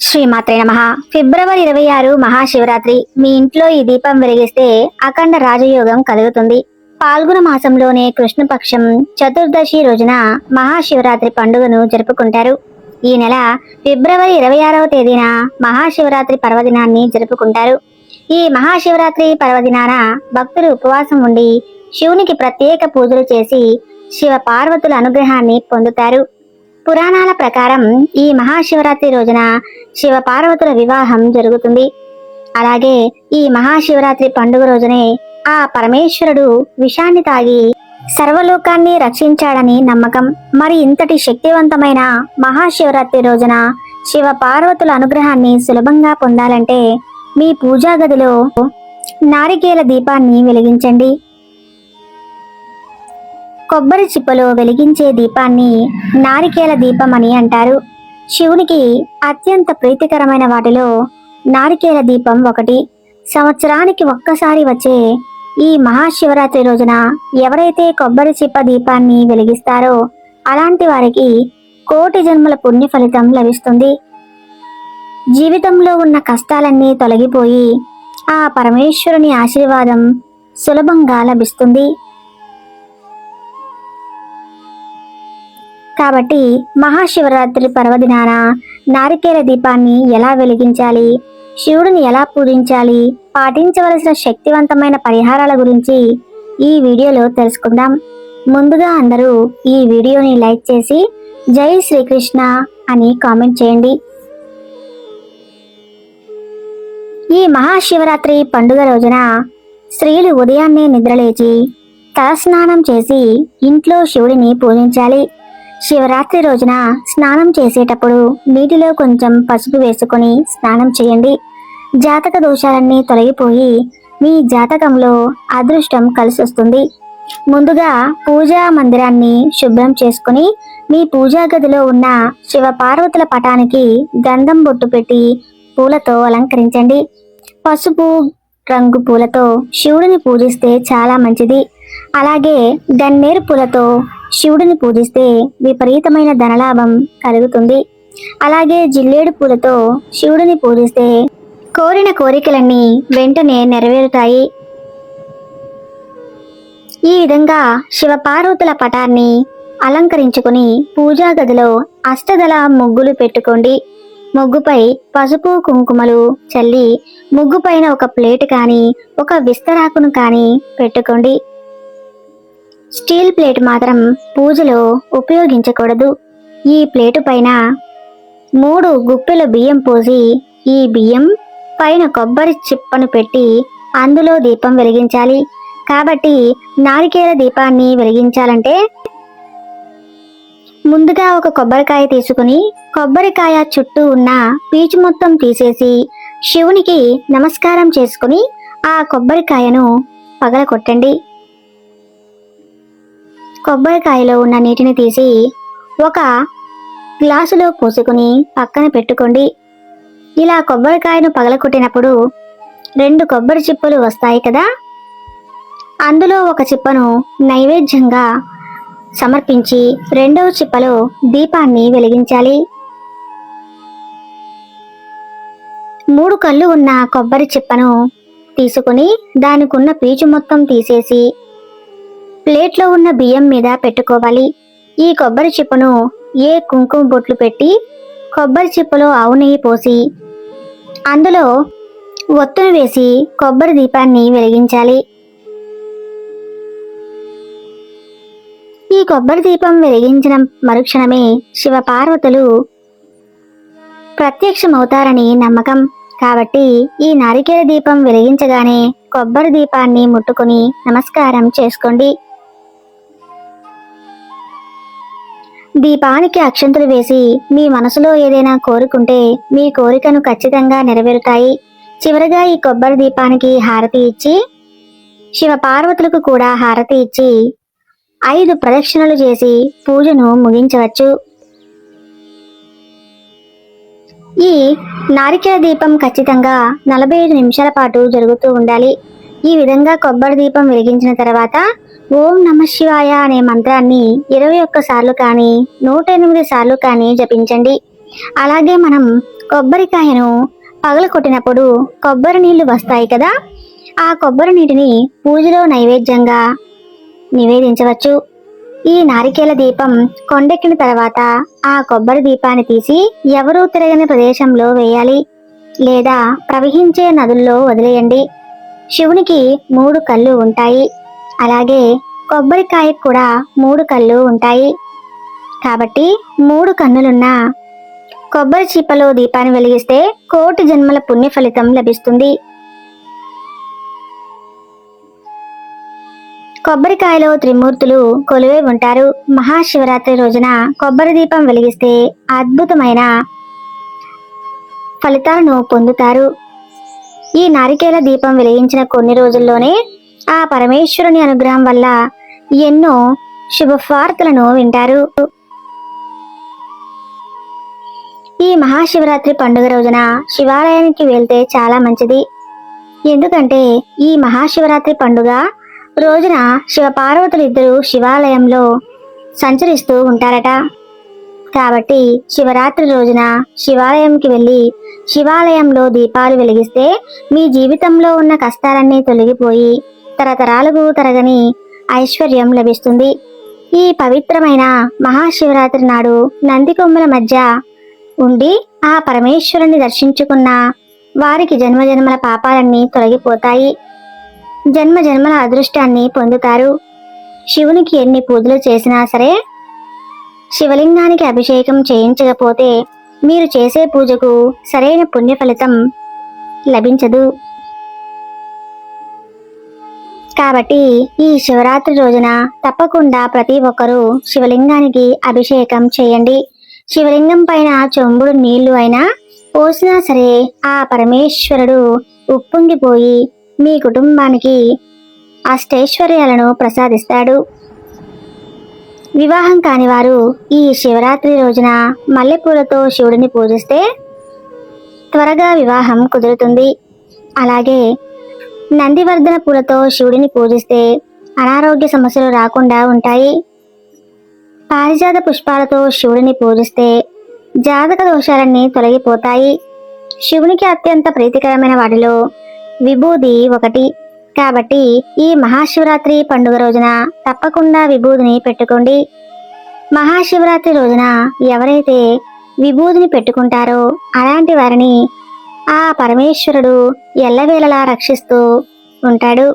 శ్రీమాత్రే నమ. ఫిబ్రవరి ఇరవై ఆరు మహాశివరాత్రి. మీ ఇంట్లో ఈ దీపం వెలిగిస్తే అఖండ రాజయోగం కలుగుతుంది. పాల్గొన మాసంలోనే కృష్ణపక్షం చతుర్దశి రోజున మహాశివరాత్రి పండుగను జరుపుకుంటారు. ఈ నెల ఫిబ్రవరి ఇరవై ఆరవ తేదీన మహాశివరాత్రి పర్వదినాన్ని జరుపుకుంటారు. ఈ మహాశివరాత్రి పర్వదినాన భక్తులు ఉపవాసం ఉండి శివునికి ప్రత్యేక పూజలు చేసి శివ పార్వతుల అనుగ్రహాన్ని పొందుతారు. పురాణాల ప్రకారం ఈ మహాశివరాత్రి రోజున శివ పార్వతుల వివాహం జరుగుతుంది. అలాగే ఈ మహాశివరాత్రి పండుగ రోజునే ఆ పరమేశ్వరుడు విషాన్ని తాగి సర్వలోకాన్ని రక్షించాడని నమ్మకం. మరి ఇంతటి శక్తివంతమైన మహాశివరాత్రి రోజున శివ పార్వతుల అనుగ్రహాన్ని సులభంగా పొందాలంటే మీ పూజా గదిలో నారికేల దీపాన్ని వెలిగించండి. కొబ్బరి చిప్పలో వెలిగించే దీపాన్ని నారికేల దీపం అని అంటారు. శివునికి అత్యంత ప్రీతికరమైన వాటిలో నారికేల దీపం ఒకటి. సంవత్సరానికి ఒక్కసారి వచ్చే ఈ మహాశివరాత్రి రోజున ఎవరైతే కొబ్బరి చిప్ప దీపాన్ని వెలిగిస్తారో అలాంటి వారికి కోటి జన్మల పుణ్య ఫలితం లభిస్తుంది. జీవితంలో ఉన్న కష్టాలన్నీ తొలగిపోయి ఆ పరమేశ్వరుని ఆశీర్వాదం సులభంగా లభిస్తుంది. కాబట్టి మహాశివరాత్రి పర్వదినాన నారికేల దీపాన్ని ఎలా వెలిగించాలి? శివుడిని ఎలా పూజించాలి? పాటించవలసిన శక్తివంతమైన పరిహారాల గురించి ఈ వీడియోలో తెలుసుకుందాం. ముందుగా అందరూ ఈ వీడియోని లైక్ చేసి జై శ్రీకృష్ణ అని కామెంట్ చేయండి. ఈ మహాశివరాత్రి పండుగ రోజున స్త్రీలు ఉదయాన్నే నిద్రలేచి తలస్నానం చేసి ఇంట్లో శివుడిని పూజించాలి. శివరాత్రి రోజున స్నానం చేసేటప్పుడు నీటిలో కొంచెం పసుపు వేసుకొని స్నానం చేయండి. జాతక దోషాలన్నీ తొలగిపోయి మీ జాతకంలో అదృష్టం కలిసొస్తుంది. ముందుగా పూజా మందిరాన్ని శుభ్రం చేసుకుని మీ పూజా గదిలో ఉన్న శివ పార్వతుల పటానికి గంధం బొట్టు పెట్టి పూలతో అలంకరించండి. పసుపు రంగు పూలతో శివుడిని పూజిస్తే చాలా మంచిది. అలాగే గన్నేరు పూలతో శివుడిని పూజిస్తే విపరీతమైన ధనలాభం కలుగుతుంది. అలాగే జిల్లేడు పూలతో శివుడిని పూజిస్తే కోరిన కోరికలన్నీ వెంటనే నెరవేరుతాయి. ఈ విధంగా శివపార్వతుల పటాన్ని అలంకరించుకుని పూజా గదిలో అష్టదళ ముగ్గులు పెట్టుకోండి. ముగ్గుపై పసుపు కుంకుమలు చల్లి ముగ్గు పైన ఒక ప్లేట్ కానీ ఒక విస్తరాకును కానీ పెట్టుకోండి. స్టీల్ ప్లేట్ మాత్రం పూజలో ఉపయోగించకూడదు. ఈ ప్లేటు పైన మూడు గుప్పెల బియ్యం పోసి ఈ బియ్యం పైన కొబ్బరి చిప్పను పెట్టి అందులో దీపం వెలిగించాలి. కాబట్టి నారికేల దీపాన్ని వెలిగించాలంటే ముందుగా ఒక కొబ్బరికాయ తీసుకుని కొబ్బరికాయ చుట్టూ ఉన్న పీచు మొత్తం తీసేసి శివునికి నమస్కారం చేసుకుని ఆ కొబ్బరికాయను పగలకొట్టండి కొబ్బరికాయలో ఉన్న నీటిని తీసి ఒక గ్లాసులో పోసుకుని పక్కన పెట్టుకోండి. ఇలా కొబ్బరికాయను పగలకొట్టినప్పుడు రెండు కొబ్బరి చిప్పలు వస్తాయి కదా? అందులో ఒక చిప్పను నైవేద్యంగా సమర్పించి రెండవ చిప్పలో దీపాన్ని వెలిగించాలి. మూడు కళ్ళు ఉన్న కొబ్బరి చిప్పను తీసుకుని దానికున్న పీచు మొత్తం తీసేసి ప్లేట్లో ఉన్న బియ్యం మీద పెట్టుకోవాలి. ఈ కొబ్బరి చిప్పను ఏ కుంకుమ బొట్లు పెట్టి కొబ్బరి చిప్పలో ఆవు నెయ్యి పోసి అందులో ఒత్తును వేసి కొబ్బరి దీపాన్ని వెలిగించాలి. ఈ కొబ్బరి దీపం వెలిగించిన మరుక్షణమే శివ పార్వతులు ప్రత్యక్షమవుతారని నమ్మకం. కాబట్టి ఈ నారికేల దీపం వెలిగించగానే కొబ్బరి దీపాన్ని ముట్టుకుని నమస్కారం చేసుకోండి. దీపానికి అక్షంతులు వేసి మీ మనసులో ఏదైనా కోరుకుంటే మీ కోరికను ఖచ్చితంగా నెరవేరుతాయి. చివరగా ఈ కొబ్బరి దీపానికి హారతి ఇచ్చి శివ పార్వతులకు కూడా హారతి ఇచ్చి ఐదు ప్రదక్షిణలు చేసి పూజను ముగించవచ్చు. ఈ నారికేల దీపం ఖచ్చితంగా నలభై ఐదు నిమిషాల పాటు జరుగుతూ ఉండాలి. ఈ విధంగా కొబ్బరి దీపం వెలిగించిన తర్వాత ఓం నమ శివాయ అనే మంత్రాన్ని ఇరవై ఒక్క సార్లు కానీ నూట ఎనిమిది సార్లు కానీ జపించండి. అలాగే మనం కొబ్బరికాయను పగల కొట్టినప్పుడు కొబ్బరి నీళ్ళు వస్తాయి కదా ఆ కొబ్బరి నీటిని పూజలో నైవేద్యంగా నివేదించవచ్చు. ఈ నారికేల దీపం కొండెక్కిన తర్వాత ఆ కొబ్బరి దీపాన్ని తీసి ఎవరూ తిరగని ప్రదేశంలో వేయాలి. లేదా ప్రవహించే నదుల్లో వదిలేయండి. శివునికి మూడు కళ్ళు ఉంటాయి. అలాగే కొబ్బరికాయకు కూడా మూడు కళ్ళు ఉంటాయి. కాబట్టి మూడు కన్నులున్న కొబ్బరి చీపలో దీపాన్ని వెలిగిస్తే కోటి జన్మల పుణ్య ఫలితం లభిస్తుంది. కొబ్బరికాయలో త్రిమూర్తులు కొలువై ఉంటారు. మహాశివరాత్రి రోజున కొబ్బరి దీపం వెలిగిస్తే అద్భుతమైన ఫలితాలను పొందుతారు. ఈ నారికేల దీపం వెలిగించిన కొన్ని రోజుల్లోనే ఆ పరమేశ్వరుని అనుగ్రహం వల్ల ఎన్నో శుభవార్తలను వింటారు. ఈ మహాశివరాత్రి పండుగ రోజున శివాలయానికి వెళ్తే చాలా మంచిది. ఎందుకంటే ఈ మహాశివరాత్రి పండుగ రోజున శివపార్వతులు ఇద్దరు శివాలయంలో సంచరిస్తూ ఉంటారట. కాబట్టి శివరాత్రి రోజున శివాలయంకి వెళ్ళి శివాలయంలో దీపాలు వెలిగిస్తే మీ జీవితంలో ఉన్న కష్టాలన్నీ తొలగిపోయి తరతరాలకు తరగని ఐశ్వర్యం లభిస్తుంది. ఈ పవిత్రమైన మహాశివరాత్రి నాడు నంది కొమ్మల మధ్య ఉండి ఆ పరమేశ్వరుని దర్శించుకున్న వారికి జన్మజన్మల పాపాలన్నీ తొలగిపోతాయి. జన్మ జన్మల అదృష్టాన్ని పొందుతారు. శివునికి ఎన్ని పూజలు చేసినా సరే శివలింగానికి అభిషేకం చేయించకపోతే మీరు చేసే పూజకు సరైన పుణ్య ఫలితం లభించదు. కాబట్టి ఈ శివరాత్రి రోజున తప్పకుండా ప్రతి ఒక్కరూ శివలింగానికి అభిషేకం చేయండి. శివలింగం పైన చెంబుడు నీళ్ళు అయినా పోసినా సరే ఆ పరమేశ్వరుడు ఉప్పొంగిపోయి మీ కుటుంబానికి అష్టైశ్వర్యాలను ప్రసాదిస్తాడు. వివాహం కాని వారు ఈ శివరాత్రి రోజున మల్లెపూలతో శివుడిని పూజిస్తే త్వరగా వివాహం కుదురుతుంది. అలాగే నందివర్ధన పూలతో శివుడిని పూజిస్తే అనారోగ్య సమస్యలు రాకుండా ఉంటాయి. పారిజాత పుష్పాలతో శివుడిని పూజిస్తే జాతక దోషాలన్నీ తొలగిపోతాయి. శివునికి అత్యంత ప్రీతికరమైన వాటిలో విభూది ఒకటి. కాబట్టి ఈ మహాశివరాత్రి పండుగ రోజున తప్పకుండా విభూదిని పెట్టుకోండి. మహాశివరాత్రి రోజున ఎవరైతే విభూదిని పెట్టుకుంటారో అలాంటి వారిని ఆ పరమేశ్వరుడు ఎల్లవేళలా రక్షిస్తూ ఉంటాడు.